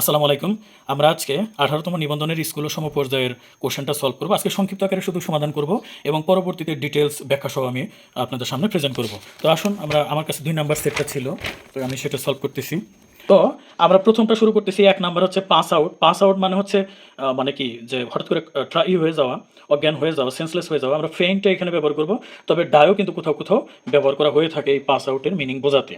আসসালামু আলাইকুম। আমরা আজকে আঠারোতম নিবন্ধনের স্কুল ও সমপর্যায়ের কোশ্চেনটা সলভ করব। আজকে সংক্ষিপ্ত আকারে শুধু সমাধান করব এবং পরবর্তীতে ডিটেলস ব্যাখ্যা সহ আমি আপনাদের সামনে প্রেজেন্ট করব। তো আসুন, আমরা, আমার কাছে দুই নাম্বার সেটটা ছিল, তো আমি সেটা সলভ করতেছি। তো আমরা প্রথমটা শুরু করতেছি, এক নাম্বার হচ্ছে পাস আউট পাস আউট মানে হচ্ছে মানে কি, যে হঠাৎ করে ট্রাই হয়ে যাওয়া, অজ্ঞান হয়ে যাওয়া সেন্সলেস হয়ে যাওয়া। আমরা ফেইনটা এখানে ব্যবহার করব, তবে ডায়ও কিন্তু কোথাও কোথাও ব্যবহার করা হয়ে থাকে এই পাস আউটের মিনিং বোঝাতে।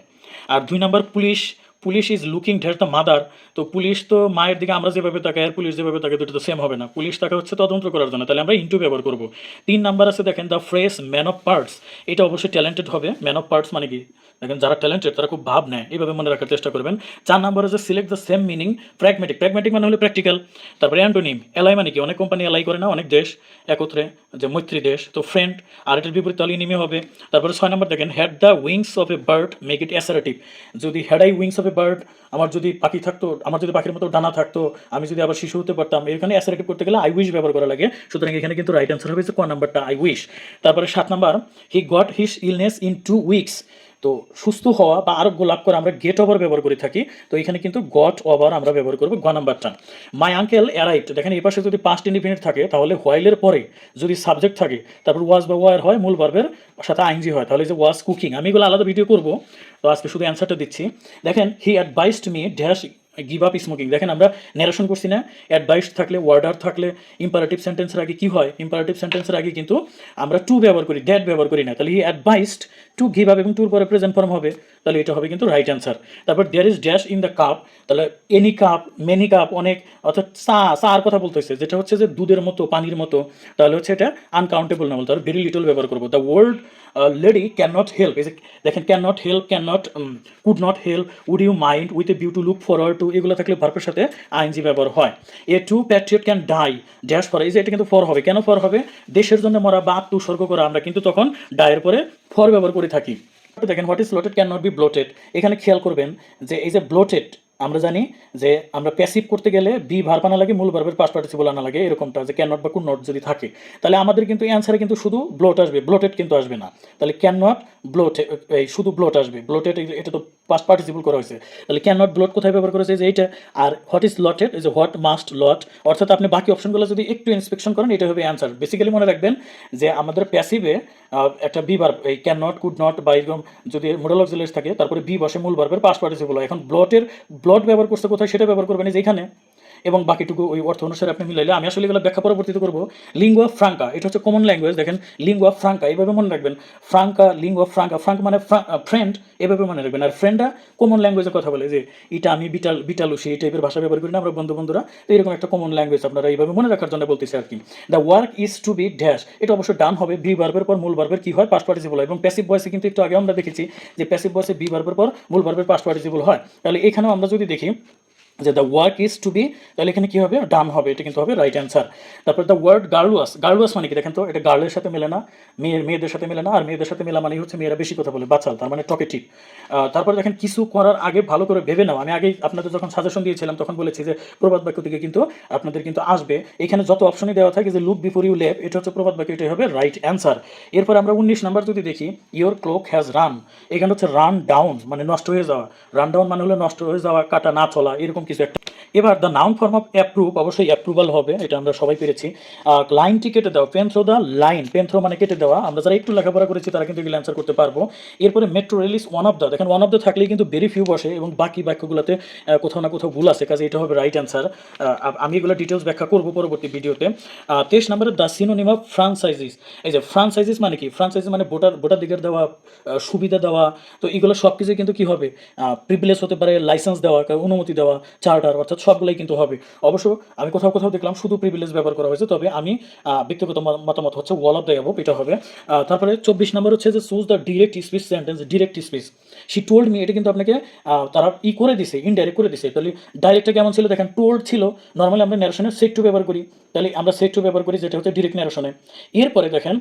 আর দুই number police police is looking ঢের দ্য মাদার তো পুলিশ তো মায়ের দিকে, আমরা যেভাবে তাকাই, আর পুলিশ যেভাবে তাকাই দুটো তো সেম হবে না। পুলিশ তাকে হচ্ছে তদন্ত করার জন্য। তাহলে আমরা ইন্টু ব্যবহার করব। তিন নাম্বার আছে, দেখেন the fresh man of parts এটা অবশ্যই ট্যালেন্টেড হবে। ম্যান অফ পার্টস মানে কি? দেখেন, যারা ট্যালেন্টেড তারা খুব ভাব নেয়। এইভাবে মনে রাখার চেষ্টা করবেন। চার নাম্বার হচ্ছে select the same meaning pragmatic pragmatic মানে হলো প্র্যাকটিক্যাল তারপরে অ্যান্টোনিম এলাই মানে কি? অনেক কোম্পানি এলাই করে না, অনেক দেশ একত্রে, যে মৈত্রী দেশ, তো ফ্রেন্ড আর এটার বিপরীত তাহলে নিমে হবে। তারপরে ছয় নম্বর দেখেন had the wings of a bird make it assertive যদি had I wings of a bird আমার যদি পাখি থাকতো, আমার যদি পাখির মতো ডানা থাকতো, আমি যদি আবার শিশু হতে পারতাম, এখানে অ্যাসারেটিভ করতে গেলে আই উইশ ব্যবহার করা লাগে। সুতরাং এখানে কিন্তু রাইট অ্যান্সার হবে যে ক নাম্বারটা আই উইশ তারপরে সাত number he got his illness in two weeks তো সুস্থ হওয়া বা আরোগ্য লাভ করে আমরা গেট ওভার ব্যবহার করে থাকি, তো এখানে কিন্তু গট ওভার আমরা ব্যবহার করব গ নাম্বারটা। মাই আঙ্কেল অ্যারাইট দেখেন এই পাশে যদি পাঁচটি ইন্ডিপেন্ডেন্ট থাকে, তাহলে হোয়াইলের পরে যদি সাবজেক্ট থাকে, তারপর ওয়াজ বা ওয়ার হয়, মূল বার্বের সাথে আইনজি হয়, তাহলে যে ওয়াজ কুকিং আমি এগুলো আলাদা ভিডিও করব, তো আজকে শুধু অ্যান্সারটা দিচ্ছি। দেখেন he advised me dash give up smoking দেখেন আমরা ন্যারেশন করছি না অ্যাডভাইস থাকলে ওয়ার্ডার থাকলে ইম্পারেটিভ সেন্টেন্সের আগে কি হয়? ইম্পারেটিভ সেন্টেন্সের আগে কিন্তু আমরা টু ব্যবহার করি ড্যাট ব্যবহার করি না। তাহলে he advised to give up এবং টুর পরে প্রেজেন্ট ফর্ম হবে। তাহলে এটা হবে কিন্তু রাইট অ্যান্সার তারপর there is dash in the cup তাহলে এনি কাপ মেনি কাপ অনেক, অর্থাৎ চা চার কথা বলতেছে। যেটা হচ্ছে যে দুধের মতো, পানির মতো, তাহলে হচ্ছে এটা আনকাউন্টেবল না বলতে ভেরি লিটল ব্যবহার করব। The world lady can not help দেখেন can not help can not could not help would you mind with a view to look forward to এগুলো থাকলে ভার্বের সাথে আইনজি ব্যবহার হয়। A to patriot can die dash for এই যে এটা কিন্তু ফর হবে। কেন ফর হবে? দেশের জন্য মরা বা আত্মউৎসর্গ করা আমরা কিন্তু তখন ডায়ের পরে ফর ব্যবহার করে থাকি। দেখেন what is bloated can not be bloated এখানে খেয়াল করবেন যে এই যে ব্লোটেড আমরা জানি যে আমরা প্যাসিভ করতে গেলে বি ভার্ব আনা লাগে, মূল ভার্বের পাস পার্টিসিপল আনা লাগে, এরকমটা যে ক্যান নট বা কুড নট যদি থাকে। তাহলে আমাদের কিন্তু অ্যান্সারে কিন্তু শুধু ব্লোট আসবে ব্লোটেড কিন্তু আসবে না। তাহলে ক্যান নট ব্লোট এই শুধু ব্লোট আসবে। ব্লোটেড এটা তো পাস পার্টিসিপল করা হয়েছে। তাহলে ক্যান নট ব্লোট কোথায় ব্যবহার করেছে? যে এইটা। আর what is lotted is what must lot অর্থাৎ আপনি বাকি অপশনগুলো যদি একটু ইন্সপেকশন করেন, এটা হবে অ্যান্সার বেসিক্যালি মনে রাখবেন যে আমাদের প্যাসিভে একটা বি ভার্ব এই ক্যান নট কুড নট বা এরকম যদি মোডাল অক্সিলারিস থাকে, তারপরে বি বসে মূল ভার্বের পাস পার্টিসিপল এখন ব্লটের ব্লট ব্যবহার করছে কোথায় সেটা ব্যবহার করবেন যেখানে এবং বাকিটুকু ওই অর্থ অনুসারে আপনি মিলাইলে আমি আসলে এগুলো ব্যাখ্যা পরবর্তীতে করব। লিঙ্গুয়া ফ্রাঙ্কা, এটা হচ্ছে কমন ল্যাঙ্গুয়েজ দেখেন, লিঙ্গুয়া ফ্রাঙ্কা, এইভাবে মনে রাখবেন। ফ্রাঙ্কা, লিঙ্গুয়া ফ্রাঙ্কা, ফ্রাঙ্ক মানে ফ্রেন্ড এভাবে মনে রাখবেন। আর ফ্রেন্ডরা কমন ল্যাঙ্গুয়েজের কথা বলে যে, এটা আমি বিটাল, বিটালুসি, এই টাইপের ভাষা ব্যবহার করি না আমরা বন্ধু বন্ধুরা তো এরকম একটা কমন ল্যাঙ্গুয়েজ আপনারা এইভাবে মনে রাখার জন্য বলতেছি আর কি। The work is to be dash এটা অবশ্যই ডান হবে বি বার্বের পর মূল বার্বের কি হয়? পাস পার্টিসিপল হয়। এবং প্যাসিভ ভয়েসে কিন্তু একটু আগে আমরা দেখেছি যে প্যাসিভ ভয়েসে বি বার্বের পর মূল বার্বের পাস পার্টিসিপল হয়। তাহলে এখানেও আমরা যদি দেখি যে the work is to be তাহলে এখানে কী হবে? ডান হবে, এটা কিন্তু হবে রাইট অ্যান্সার তারপর দ্য ওয়ার্ড গার্লওয়াস গার্লওয়াস মানে কি? দেখেন তো, এটা গার্লের সাথে মেলে না মেয়ের মেয়েদের সাথে মেলে না, আর মেয়েদের সাথে মেলা মানেই হচ্ছে মেয়েরা বেশি কথা বলে বাচ্চাল তার মানে টকেটিভ তারপর দেখেন কিছু করার আগে ভালো করে ভেবে নাও। আমি আগেই আপনাদের যখন সাজেশন দিয়েছিলাম, তখন বলেছি যে প্রবাদ বাক্য থেকে কিন্তু আপনাদের কিন্তু আসবে। এখানে যত অপশনই দেওয়া থাকে, যে লুক বিফোর ইউ লেভ এটা হচ্ছে প্রবাদ বাক্য, এটাই হবে রাইট অ্যান্সার এরপর আমরা উনিশ নাম্বার যদি দেখি ইয়োর ক্লোক হ্যাজ রান এখানে হচ্ছে রান ডাউন মানে নষ্ট হয়ে যাওয়া। রান ডাউন মানে হলো নষ্ট হয়ে যাওয়া, কাটা না চলা, এরকম কিছু একটা এবার the noun form of approve অবশ্যই অ্যাপ্রুভাল হবে, এটা আমরা সবাই পেরেছি। লাইনটি কেটে দেওয়া pen through the line pen through মানে কেটে দেওয়া। আমরা যারা একটু লেখাপড়া করেছি, তারা কিন্তু এগুলো অ্যান্সার করতে পারব। এরপরে metro rail is one of the দেখেন ওয়ান অফ দ্য থাকলেই কিন্তু ভেরি ফিউ বসে এবং বাকি বাক্যগুলোতে কোথাও না কোথাও ভুল আছে, কাজে এটা হবে রাইট অ্যান্সার আমি এগুলো ডিটেলস ব্যাখ্যা করব পরবর্তী ভিডিওতে। তেইশ নম্বরে দ্য সিনোনিম অফ ফ্রান্সাইজিস এই যে ফ্রান্সাইজিস মানে কি? ফ্রান্সাইজিস মানে ভোটার ভোটার দিকের দেওয়া সুবিধা দেওয়া। তো এগুলো সব কিছুই কিন্তু কি হবে? প্রিভিলেজ হতে পারে লাইসেন্স দেওয়া, অনুমতি দেওয়া চার্টার অর্থাৎ সবগুলোই কিন্তু হবে। অবশ্য আমি কোথাও কোথাও দেখলাম শুধু প্রিভিলেজ ব্যবহার করা হয়েছে, তবে আমি ব্যক্তিগত মতামত হচ্ছে ওয়াল অফ দ্য অ্যাবভ এটা হবে। তারপরে চব্বিশ নম্বর হচ্ছে যে choose the direct speech sentence direct speech she told me এটা কিন্তু আপনাকে তারা ই করে দিছে ইনডাইরেক্ট করে দিছে। তাহলে ডাইরেক্টটা কেমন ছিল? দেখেন টোল্ড ছিল নর্মালি আমরা ন্যারেশনে সেট টু ব্যবহার করি। তাহলে আমরা সেট টু ব্যবহার করি, যেটা হচ্ছে ডিরেক্ট ন্যারেশনে এরপরে দেখেন,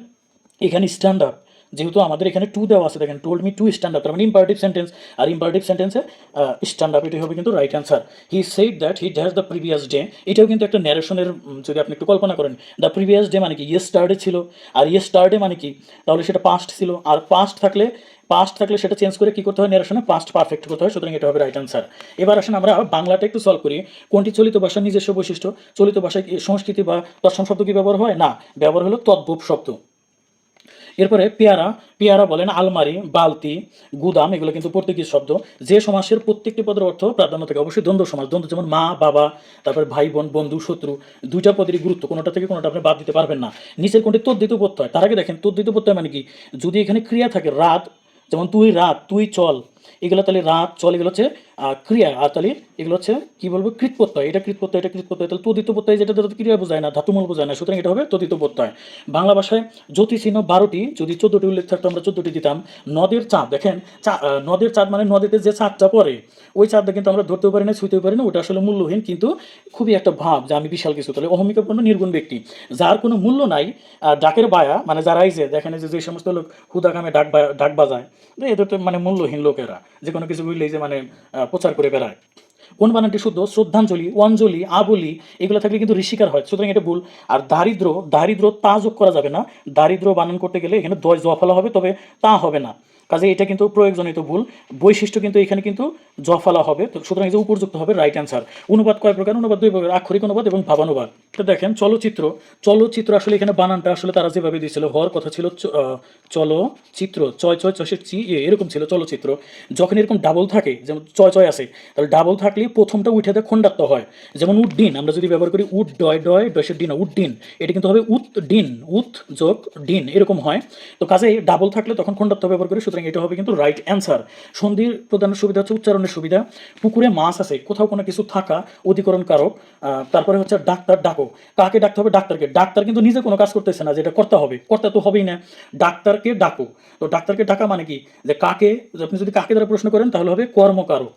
এখানে স্ট্যান্ড আপ যেহেতু আমাদের এখানে টু দেওয়া আছে, দেখেন told me to stand up তার মানে ইম্পারেটিভ সেন্টেন্স আর ইম্পারেটিভ সেন্টেন্সে স্ট্যান্ড আপ এটাই হবে কিন্তু right answer he said that he has the previous day এটাও কিন্তু একটা ন্যারেশনের যদি আপনি একটু কল্পনা করেন দ্য প্রিভিয়াস ডে মানে কি ইয়ে স্টার্ডে ছিল, আর ইয়ে স্টার্ডে মানে কি, তাহলে সেটা পাস্ট ছিল, আর পাস্ট থাকলে পাস্ট থাকলে সেটা চেঞ্জ করে কি করতে হয় নিরাসনে পাস্ট পারফেক্ট করতে হয়, সুতরাং এটা হবে রাইট অ্যান্সার এবার আসেন আমরা বাংলাটা একটু সলভ করি, কোনটি চলিত ভাষার নিজস্ব বৈশিষ্ট্য, চলিত ভাষায় সংস্কৃতি বা তৎসম শব্দ কি ব্যবহার হয়? না, ব্যবহার হলো তদ্ভুপ শব্দ। এরপরে পেয়ারা পেয়ারা বলেন আলমারি, বালতি, গুদাম, এগুলো কিন্তু পর্তুগিজ শব্দ। যে সমাসের প্রত্যেকটি পদের অর্থ প্রাধান্য থাকে অবশ্যই দ্বন্দ্ব সমাজ দ্বন্দ্ব যেমন মা, বাবা, তারপর ভাই, বোন, বন্ধু, শত্রু, দুইটা পদেরই গুরুত্ব। কোনোটা থেকে কোনোটা আপনি বাদ দিতে পারবেন না। নিচের কোনটি তদ্দিত প্রত্যয় তার আগে দেখেন তদ্দিত প্রত্যয় মানে কি? যদি এখানে ক্রিয়া থাকে, রাত, যেমন তুই রাত, তুই চল এগুলো তাহলে রাত, চল, এগুলো হচ্ছে ক্রিয়া। আর তাহলে এগুলো হচ্ছে, কি বলব কৃতপ্রত্যয় এটা কৃতপ্রত্যয় এটা কৃতপ্রত্যয় তাহলে তদিত প্রত্যয় যেটা তাদের ক্রিয়া বোঝায় না, ধাতুমূল বোঝায় না, সুতরাং এটা হবে তদিত প্রত্যয় বাংলা ভাষায় জ্যোতি চিহ্ন বারোটি, যদি চোদ্দটি উল্লেখ থাকতো, আমরা চোদ্দটি দিতাম। নদের চাঁদ, দেখেন নদের চাঁদ মানে নদীতে যে চাঁদটা পড়ে, ওই চাঁদটা কিন্তু আমরা ধরতেও পারি না ছুঁতেও পারি না, ওটা আসলে মূল্যহীন, কিন্তু খুবই একটা ভাব যে আমি বিশাল কিছু। তাহলে অহমিকাপূর্ণ নির্গুণ ব্যক্তি। যার কোনো মূল্য নাই ডাকের বায়া মানে যারা আইছে দেখেন যে যে সমস্ত লোক হুদা কামে ডাক ডাক বাজায়, এদের তো মানে মূল্যহীন লোকেরা। যে কোনো কিছু বুঝলেই যে মানে প্রচার করে বেড়ায়। কোন বানানটি শুদ্ধ? শ্রদ্ধাঞ্জলি অঞ্জলি আবলি, এগুলো থাকলে কিন্তু ঋষিকার হয়। সুতরাং এটা ভুল। আর দারিদ্র দারিদ্র তা যোগ করা যাবে না। দারিদ্র বানান করতে গেলে এখানে দশ জ ফেলা হবে, তবে তা হবে না। কাজে এটা কিন্তু প্রয়োগজনিত ভুল। বৈশিষ্ট্য কিন্তু এখানে কিন্তু জ ফেলা হবে। তো সুতরাং যে উপযুক্ত হবে রাইট অ্যান্সার অনুবাদ কয় প্রকার? অনুবাদ দুই প্রকার। আক্ষরিক অনুবাদ এবং ভাবানুবাদ। তো দেখেন, চলচ্চিত্র। চলচ্চিত্র আসলে এখানে বানানটা আসলে তারা যেভাবে দিয়েছিল, হওয়ার কথা ছিল চলচ্চিত্র। চয় চয় চষের চি এরকম ছিল চলচ্চিত্র। যখন এরকম ডাবল থাকে, যেমন চয় চয় আছে, তাহলে ডাবল থাকলে প্রথমটা উঠে দেয় খণ্ডাত্ম হয়। যেমন উড্ডিন আমরা যদি ব্যবহার করি উড ডয় ডয় ডসের ডিন উড্ডিন এটা কিন্তু হবে উত ডিন উত যোগ ডিন এরকম হয়। তো কাজে ডাবল থাকলে তখন খণ্ডাত্ম ব্যবহার করি, সুতরাং এটা হবে কিন্তু রাইট অ্যান্সার সন্ধির প্রদানের সুবিধা হচ্ছে উচ্চারণের সুবিধা। পুকুরে মাছ আছে, কোথাও কোনো কিছু থাকা অধিকরণ কারক তারপরে হচ্ছে ডাক্তার ডাকো। কাকে ডাকতে হবে? ডাক্তারকে। ডাক্তার কিন্তু নিজে কোনো কাজ করতেছে না যেটা করতে হবে। করতে তো হবেই না। ডাক্তারকে ডাকো। তো ডাক্তারকে ডাকা মানে কি? যে কাকে আপনি যদি কাকে দ্বারা প্রশ্ন করেন তাহলে হবে কর্মকারক।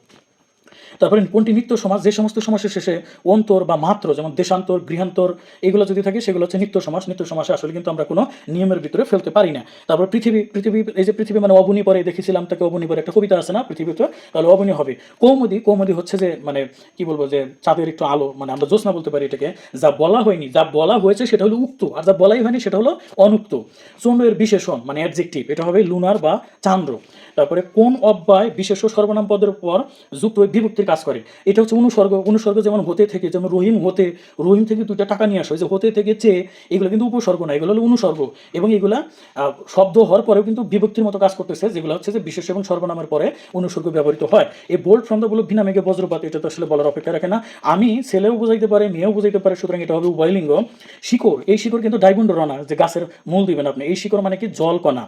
তারপরে কোনটি নিত্য সমাজ, যে সমস্ত সমাসের শেষে অন্তর বা মাত্র, যেমন দেশান্তর, গৃহান্তর, এগুলো যদি থাকে, সেগুলো হচ্ছে নিত্য সমাস নিত্য সমাসে আসলে কিন্তু আমরা কোনো নিয়মের ভিতরে ফেলতে পারি না। তারপর পৃথিবী পৃথিবী, এই যে পৃথিবী মানে অবনী পরে দেখেছিলাম, তাকে অবনী পরে একটা কবিতা আছে না? পৃথিবীতে, তাহলে অবনী হবে। কৌমদি কৌমদি হচ্ছে যে মানে কি বলব যে, চাঁদের একটু আলো মানে আমরা জ্যোৎস্না বলতে পারি এটাকে। যা বলা হয়নি, যা বলা হয়েছে সেটা হলো উক্ত, আর যা বলাই হয়নি সেটা হলো অনুক্ত। চন্ড এর বিশেষণ মানে অ্যাডজেক্টিভ এটা হবে লুনার বা চান্দ্র। তারপরে কোন অব্যয় বিশেষ সর্বনাম পদের পর যুক্ত হয়ে বিভক্তির কাজ করে। এটা হচ্ছে অনুসর্গ অনুসর্গ যেমন হতে থেকে, যেমন রহিম হতে, রহিম থেকে দুইটা টাকা নিয়ে আসো। যে হতে থেকে চেয়ে, এগুলো কিন্তু উপসর্গ না, এগুলো হলো অনুসর্গ। এবং এগুলা শব্দ হওয়ার পরেও কিন্তু বিভক্তির মতো কাজ করতেছে, যেগুলো হচ্ছে যে বিশেষ এবং সর্বনামের পরে অনুসর্গ ব্যবহৃত হয়। এই বোল্ড ছন্দগুলো ভিনা মেঘে বজ্রপাত, এটা তো আসলে বলার অপেক্ষা রাখে না। আমি ছেলেও বুঝাইতে পারে, মেয়েও বুঝাইতে পারে, সুতরাং এটা হবে উভয়লিঙ্গ শিকড়, এই শিকড় কিন্তু ডাইবন্ড রনা, যে গাছের মূল দিবেন আপনি। এই শিকড় মানে কি জলকণা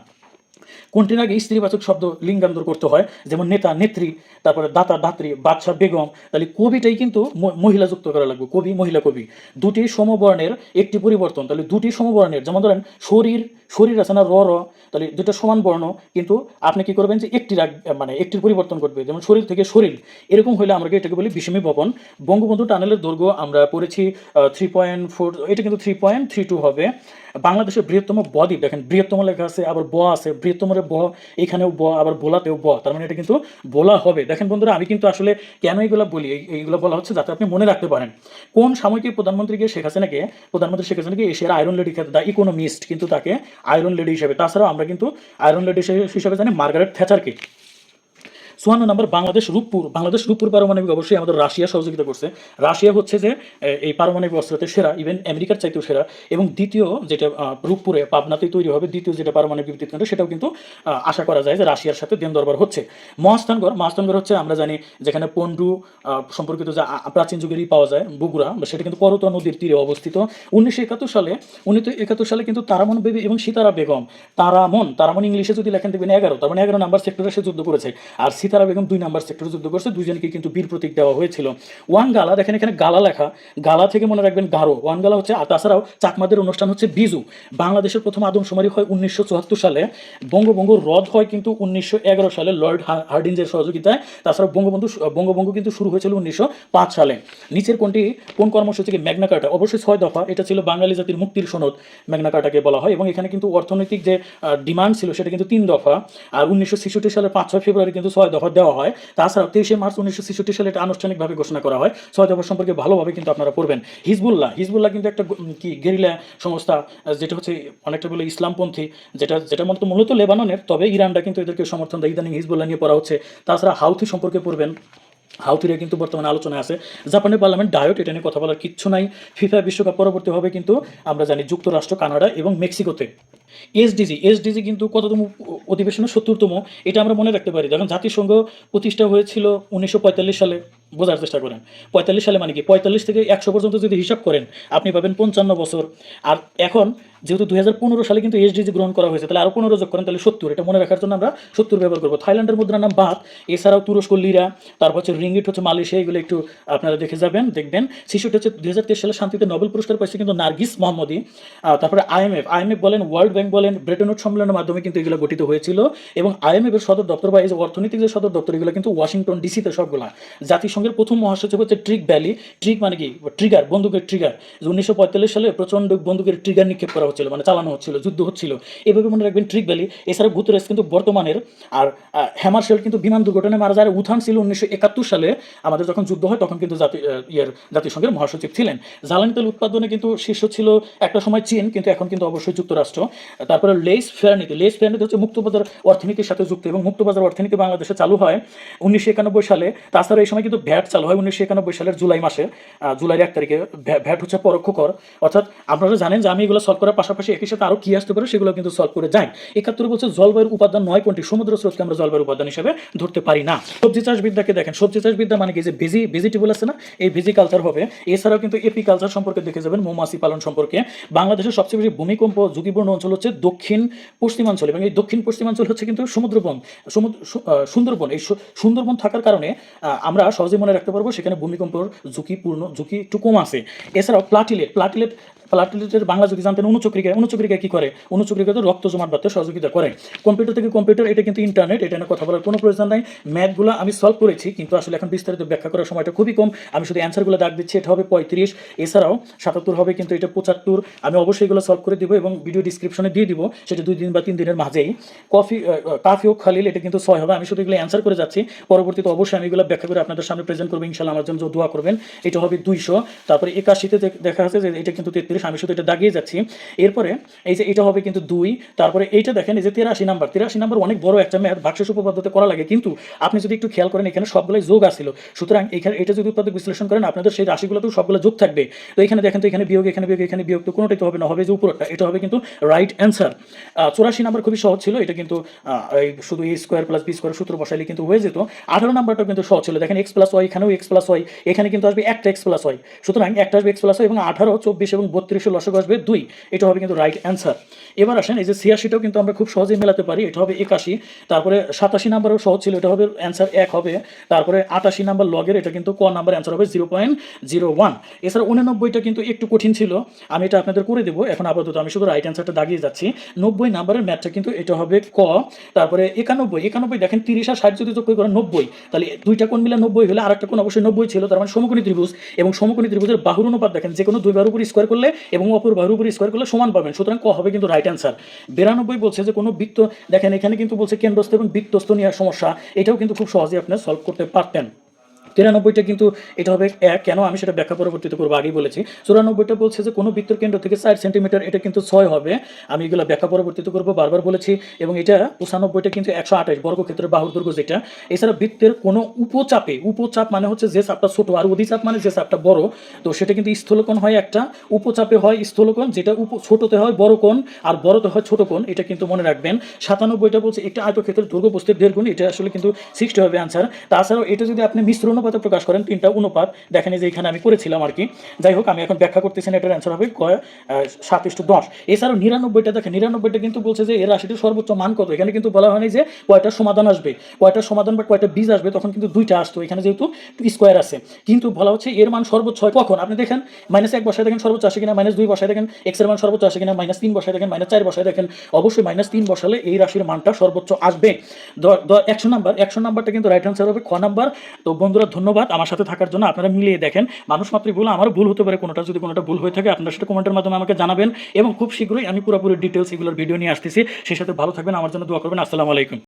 কোনটির আগে স্ত্রীবাচক শব্দ লিঙ্গান্তর করতে হয়? যেমন নেতা, নেত্রী, তারপরে দাতা, দাত্রী বাদশা বেগম। তাহলে কবিটাই কিন্তু মহিলা যুক্ত করা লাগবে, কবি, মহিলা কবি। দুটি সমবর্ণের একটি পরিবর্তন। তাহলে দুটি সমবর্ণের, যেমন ধরেন শরীর শরীর আছে না র র। তাহলে দুটো সমান বর্ণ, কিন্তু আপনি কি করবেন যে একটি রাখ মানে একটির পরিবর্তন করবে। যেমন শরীর থেকে শরীর। এরকম হলে আমরা এটাকে বলি বিষমী ভবন বঙ্গবন্ধু টানেলের দৈর্ঘ্য আমরা পড়েছি থ্রি পয়েন্ট ফোর এটা কিন্তু থ্রি পয়েন্ট থ্রি টু হবে। বাংলাদেশের বৃহত্তম বদ্বীপ, দেখেন বৃহত্তম লেখা আছে, আবার ব আছে বৃহত্তমের ব, এখানেও ব, আবার বোলাতেও ব, তার মানে এটা কিন্তু বলা হবে। দেখেন বন্ধুরা, আমি কিন্তু আসলে কেন এইগুলো বলি? এই- এইগুলো বলা হচ্ছে যাতে আপনি মনে রাখতে পারেন। কোন সাময়িকী প্রধানমন্ত্রীকে শেখ হাসিনাকে, প্রধানমন্ত্রী শেখ হাসিনাকে এশিয়ার আয়রন লেডি খেতে দ্য ইকোনমিস্ট কিন্তু তাকে আয়রন লেডি হিসেবে, তাছাড়াও আমরা কিন্তু আয়রন লেডি হিসেবে জানি মার্গারেট থ্যাচারকে। চুয়ান্ন নম্বর বাংলাদেশ রূপপুর। বাংলাদেশ রূপপুর পারমাণবিক অবশ্যই আমাদের রাশিয়া সহযোগিতা করছে। রাশিয়া হচ্ছে যে এই পারমাণবিক অস্ত্রতে সেরা ইভেন আমেরিকার চাইতেও সেরা। এবং দ্বিতীয় যেটা রূপপুরে পাবনাতেই তৈরি হবে, দ্বিতীয় যেটা পারমাণবিক বিদ্যুৎ কেন্দ্র সেটাও কিন্তু আশা করা যায় যে রাশিয়ার সাথে দেন দরবার হচ্ছে। মহাস্থানগড় মহাস্থানগড় হচ্ছে আমরা জানি যেখানে পন্ডু সম্পর্কিত যে প্রাচীন যুগেরই পাওয়া যায়, বগুড়া, সেটা কিন্তু করতোয়া নদীর তীরে অবস্থিত। উনিশশো একাত্তর সালে, উনিশশো একাত্তর সালে কিন্তু তারামন বেবি এবং সীতারা বেগম, তারামন তারামন ইংলিশে যদি লেখেন দেখবেন এগারো, তার মানে এগারো নাম্বার সেক্টরে সে যুদ্ধ করেছে। আর সীতারা বেগম দুই নাম্বার সেক্টরে যুদ্ধ করেছে, দুজনকে কিন্তু বীর প্রতীক দেওয়া হয়েছিল। ওয়ান গালা, দেখেন এখানে গালা লেখা, গালা থেকে মনে রাখবেন গারো। ওয়ান গালা হচ্ছে আর তাছাড়াও চাকমাদের অনুষ্ঠান হচ্ছে বিজু। বাংলাদেশের প্রথম আদমশুমারি হয় উনিশশো চুয়াত্তর সালে। বঙ্গবঙ্গ হ্রদ হয় কিন্তু উনিশশো এগারো সালে লর্ড হার্ডিঞ্জের সহযোগিতায়। তাছাড়া বঙ্গবন্ধু বঙ্গবঙ্গ কিন্তু শুরু হয়েছিল উনিশশো পাঁচ সালে। নিচের কোনটি, কোন কর্মসূচিকে ম্যাগনা কার্টা? অবশ্যই ছয় দফা, এটা ছিল বাঙালি জাতির মুক্তির সনদ, ম্যাগনা কার্টাকে বলা হয়। এবং এখানে কিন্তু অর্থনৈতিক যে ডিমান্ড ছিল সেটা কিন্তু তিন দফা। আর উনিশশো সালের পাঁচ ছয় ফেব্রুয়ারি কিন্তু ছয় দফা। দফা দেওয়া হয়। তাছাড়াও তেইশে মার্চ উনিশশো ছেষট্টি সালে এটা আনুষ্ঠানিকভাবে ঘোষণা করা হয়। ছয় দফা সম্পর্কে ভালোভাবে কিন্তু আপনারা পড়বেন। হিজবুল্লাহ হিজবুল্লাহ কিন্তু একটা কি গেরিলা সংস্থা যেটা হচ্ছে অনেকটা বলে ইসলামপন্থী, যেটা যেটা মূলত মূলত লেবাননের, তবে ইরানটা কিন্তু এদেরকে সমর্থন দেয়। ইদানিং হিজবুল্লাহ নিয়ে পড়া হচ্ছে। তাছাড়া হাউথি সম্পর্কে পড়বেন। হাউথিরা কিন্তু বর্তমানে আলোচনায় আছে। জাপানের পার্লামেন্ট ডায়ট, এটা নিয়ে কথা বলার কিচ্ছু নাই। ফিফা বিশ্বকাপ পরবর্তী হবে কিন্তু আমরা জানি যুক্তরাষ্ট্র, কানাডা এবং মেক্সিকোতে। এসডিজি এসডিজি কিন্তু কততম অধিবেশনে সত্তরতম, এটা আমরা মনে রাখতে পারি। দেখুন জাতিসংঘ প্রতিষ্ঠা হয়েছিল উনিশশো পঁয়তাল্লিশ সালে, বোঝার চেষ্টা করেন। পঁয়তাল্লিশ সালে মানে কি? পঁয়তাল্লিশ থেকে একশো পর্যন্ত যদি হিসাব করেন, আপনি পাবেন পঞ্চান্ন বছর। আর এখন, যেহেতু দুই হাজার পনেরো সালে কিন্তু এসডিজি গ্রহণ করা হয়েছে, তাহলে আরও পনেরো যোগ করেন, তাহলে সত্তর। এটা মনে রাখার জন্য আমরা সত্তর ব্যবহার করব। থাইল্যান্ডের মুদ্রার নাম বাত, এছাড়াও তুরস্ক লিরা, তারপর হচ্ছে রিঙ্গিট হচ্ছে মালয়েশিয়া, এগুলো একটু আপনারা দেখে যাবেন, দেখবেন। শিশুটি হচ্ছে দু হাজার তেইশ সালে শান্তিতে নোবেল পুরস্কার পাইছে কিন্তু নার্গিস মোহাম্মদী তারপরে আইএমএফ আইএমএফ বলেন ওয়ার্ল্ড ব্যাংক বলেন ব্রেটন উড সম্মেলনের মাধ্যমে কিন্তু এগুলো গঠিত হয়েছিল এবং আইএমএফ এর সদর দপ্তর বা এই যে অর্থনৈতিক যে সদর দপ্তর, এগুলো কিন্তু ওয়াশিংটন ডিসিতে সবগুলা। জাতিসংঘের প্রথম মহাসচিব হচ্ছে ট্রিক ভ্যালি ট্রিক মানে কি? ট্রিগার বন্দুকের ট্রিগার উনিশশো সালে প্রচণ্ড বন্দুকের ট্রিগার নিক্ষেপ করা হচ্ছিল মানে চালানো হচ্ছিল, যুদ্ধ হচ্ছিল। এভাবে মনে রাখবেন ট্রিক ভ্যালি এছাড়া গুতরেস কিন্তু বর্তমানের, আর হ্যামারশেল কিন্তু বিমান দুর্ঘটনায় মারা যায়। উথান ছিল উনিশশো একাত্তর সালে। আমাদের যখন যুদ্ধ হয়, তখন কিন্তু জাতি ইয়ের জাতিসংঘের মহাসচিব ছিলেন। জ্বালানি তেল উৎপাদনে কিন্তু শীর্ষ ছিল একটা সময় চীন, কিন্তু এখন কিন্তু অবশ্যই যুক্তরাষ্ট্র। তারপরে লেস ফেয়ার নীতি লেস ফেয়ার নীতি হচ্ছে মুক্তবাজার অর্থনীতির সাথে যুক্ত এবং মুক্তবাজার অর্থনীতি বাংলাদেশে চালু হয় উনিশশো একানব্বই সালে। তাছাড়া এই সময় কিন্তু ভ্যাট চালু হয় উনিশশো একানব্বই সালের জুলাই মাসে জুলাইয়ের এক তারিখে। ভ্যাট হচ্ছে পরোক্ষ কর অর্থাৎ আপনারা জানেন যে আমি এগুলো সলভ করার পাশাপাশি একই সাথে আরও কি আসতে পারে সেগুলো কিন্তু সলভ করে যাই। একাত্তরে বলছে জলবায়ুর উপাদান নয় কোনটি? সমুদ্র স্রোতকে আমরা জলবায়ুর উপাদান হিসেবে ধরতে পারি না। সবজি চাষ বিদ্যাকে দেখেন, সবজি চাষ বিদ্যা মানে কি? যে ভেজি ভেজিটেবল আছে না? এই ভেজি কালচার হবে। এছাড়াও কিন্তু এপি কালচার সম্পর্কে দেখে যাবেন, মৌমাছি পালন সম্পর্কে। বাংলাদেশের সবচেয়ে বেশি ভূমিকম্প, ঝুঁকিপূর্ণ অঞ্চল হচ্ছে দক্ষিণ পশ্চিমাঞ্চল এবং এই দক্ষিণ পশ্চিমাঞ্চল হচ্ছে কিন্তু সমুদ্রবন, সমুদ্র সুন্দরবন। এই সুন্দরবন থাকার কারণে আমরা সহজে মনে রাখতে পারব সেখানে ভূমিকম্পর ঝুঁকিপূর্ণ ঝুঁকি একটু কম আছে। এছাড়াও প্লাটিলেট প্লাটিলেট প্লাটিলেটের বাংলা যদি জানতেন অনুচক্রিকা অনুচক্রিকা কি করে? অনুচক্রিকা তো রক্ত জমাট বাড়তে সহযোগিতা করে। কম্পিউটার থেকে কম্পিউটার, এটা কিন্তু ইন্টারনেট, এটা কথা বলার কোনো প্রয়োজন নাই। ম্যাথগুলো আমি সলভ করেছি, কিন্তু আসলে এখন বিস্তারিত ব্যাখ্যা করার সময়টা খুবই কম। আমি শুধু অ্যান্সারগুলো দাগ দিচ্ছি, এটা হবে পঁয়ত্রিশ। এছাড়াও সাতাত্তর হবে, কিন্তু এটা পঁচাত্তর। আমি অবশ্যই এগুলো সলভ করে দিব এবং ভিডিও ডিসক্রিপশনে দিয়ে দিব। সেটা দুই দিন বা তিন দিনের মাঝেই। কফি কাফি ও খালিল, এটা কিন্তু ছয় হবে। আমি শুধু এগুলো অ্যান্সার করে যাচ্ছি। পরবর্তীতে অবশ্যই আমি এগুলো ব্যাখ্যা করে আপনাদের সামনে প্রেজেন্ট করব। ইনশাল্লাহ আমার জন্য দোয়া করবেন। এটা হবে দুইশো। তারপরে একাশিতে দেখা যাচ্ছে যে এটা কিন্তু তেত্রিশ। আমি শুধু এটা দাগিয়ে যাচ্ছি। এরপরে এই যে এটা হবে কিন্তু দুই, তারপরে এইটা দেখেন এই যে তেরাশি নাম্বার তেরাশি নাম্বার অনেক বড় একটা ম্যাথ ভাগশেষ উপপাদ্যতে করা লাগে। কিন্তু আপনি যদি একটু খেয়াল করেন, এখানে সবগুলোই যোগ আসছিল সুতরাং এখানে এটা যদি উৎপাদক বিশ্লেষণ করেন, আপনাদের সেই রাশিগুলোতেও সবগুলো যোগ থাকবে। তো এখানে দেখেন তো এখানে বিয়োগ এখানে বিয়োগ এখানে বিয়োগ, তো কোনোটাই তো হবে না, হবে যে উপরটা এটা হবে কিন্তু রাইট অ্যান্সার চৌরাশি নাম্বার খুবই সহজ ছিল, এটা কিন্তু শুধু a square plus b square সূত্র বসাইলে কিন্তু হয়ে যেত। আঠারো নাম্বারটা কিন্তু সহজ ছিল। দেখেন এক্স প্লাস ওয়াই এখানেও এক্স প্লাস ওয়াই এখানে কিন্তু আসবে একটা এক্স প্লাস ওয়াই সুতরাং একটা আসবে এক্স প্লাস ওয়াই এবং আঠারো, চব্বিশ এবং বত্রিশে লসক আসবে দুই, এটা হবে কিন্তু রাইট অ্যান্সার এবার আসেন, এই যে ছিয়াশিটাও কিন্তু আমরা খুব সহজেই মেলাতে পারি, এটা হবে একাশি, তারপরে সাতাশি নাম্বারও সহজ ছিল, এটা হবে অ্যান্সার এক হবে, তারপরে আটাশি নাম্বার লগের এটা কিন্তু ক নাম্বার অ্যান্সার হবে জিরো পয়েন্ট জিরো ওয়ান এছাড়া উননব্বইটা কিন্তু একটু কঠিন ছিল, আমি এটা আপনাদের করে দেবো, এখন আপাতত আমি শুধু রাইট অ্যান্সারটা দাগিয়ে যাচ্ছি। নব্বই নাম্বারের ম্যাথটা কিন্তু এটা হবে ক, তারপরে একানব্বই একানব্বই দেখেন তিরিশ আর ষাট যদি যোগ করে নব্বই, তাহলে দুইটা কোন মিলে নব্বই হলে আর একটা কোণ অবশ্যই নব্বই ছিল, তার মানে সমকোণী ত্রিভুজ, এবং সমকোণী ত্রিভুজের বাহুর অনুপাত দেখেন যে কোনো দুই বাহুর উপর স্কোয়ার করলে এবং অপর বাহুর উপর স্কোয়ার করলে সমান পাবেন। সুতরাং ক হবে কিন্তু রাইট অ্যান্সার বিরানব্বই বলছে যে কোনো বৃত্ত, দেখেন এখানে কিন্তু বলছে কেন্দ্রস্থ এবং বৃত্তস্থ নেওয়ার সমস্যা। এটাও কিন্তু খুব সহজেই আপনি সলভ করতে পারতেন। তিরানব্বইটা কিন্তু এটা হবে এক, কেন আমি সেটা ব্যাখ্যা পরবর্তীতে করব? আগেই বলেছি। চুরানব্বইটা বলছে যে কোনো বৃত্তর কেন্দ্র থেকে চার সেন্টিমিটার, এটা কিন্তু ছয় হবে। আমি এগুলো ব্যাখ্যা পরবর্তীতে করব, বারবার বলেছি। এবং এটা পঁচানব্বইটা কিন্তু একশো আঠাশ বর্গক্ষেত্রের বাহুর দৈর্ঘ্য যেটা। এছাড়া বৃত্তের কোনো উপচাপে, উপচাপ মানে হচ্ছে যে চাপটা ছোট আর অধিচাপ মানে যে চাপটা বড়, তো সেটা কিন্তু স্থলকোণ হয় একটা, উপচাপে হয় স্থলকোণ, যেটা উপ, ছোটতে হয় বড় কোণ আর বড়তে হয় ছোট কোণ, এটা কিন্তু মনে রাখবেন। সাতানব্বইটা বলছে একটা আয়তক্ষেত্রের দৈর্ঘ্য বস্তুর দেড় গুণ, এটা আসলে কিন্তু সিক্সটি হবে আনসার তাছাড়াও এটা যদি আপনি মিশ্র অনুপাতে প্রকাশ করেন, তিনটা অনুপাত দেখেন যে এখানে আমি করেছিলাম আর কি। যাই হোক, আমি এখন ব্যাখ্যা করতেছি না এটার অ্যান্সার হবে সাত ইস্টু দশ। এছাড়াও নিরানব্বইটা দেখেন, নিরানব্বইটা কিন্তু বলছে যে এর রাশিটির সর্বোচ্চ মান কত? এখানে কিন্তু বলা হয়নি যে কয়টা সমাধান আসবে। কয়টা সমাধান বা কয়টা বীজ আসবে, তখন কিন্তু দুইটা আসতো। এখানে যেহেতু স্কোয়ার আছে। কিন্তু বলা হচ্ছে এর মান সর্বোচ্চ হয় কখন? আপনি দেখেন মাইনাস এক বসায় দেখেন, সর্বোচ্চ আসে কিনা মাইনাস দুই বসায় দেখেন এক্সের মান সর্বোচ্চ আসে কিনা মাইনাস তিন বসায় দেখেন মাইনাস চার বসায় দেখেন। অবশ্যই মাইনাস তিন বসালে এই রাশির মানটা সর্বোচ্চ আসবে। একশো নাম্বার একশো নাম্বারটা কিন্তু রাইট আনসার হবে খ নাম্বার তো বন্ধুরা ধন্যবাদ আমার সাথে থাকার জন্য। আপনারা মিলিয়ে দেখেন। মানুষ মাত্রই ভুল আমার ভুল হতে পারে কোনোটা। যদি কোনোটা ভুল হয়ে থাকে, আপনারা সেটা কমেন্টের মাধ্যমে আমাকে জানাবেন। এবং খুব শীঘ্রই আমি পুরোপুরি ডিটেলস এগুলোর ভিডিও নিয়ে আসতেছি। সেই সাথে ভালো থাকবেন। আমার জন্য দোয়া করবেন। আসসালামু আলাইকুম।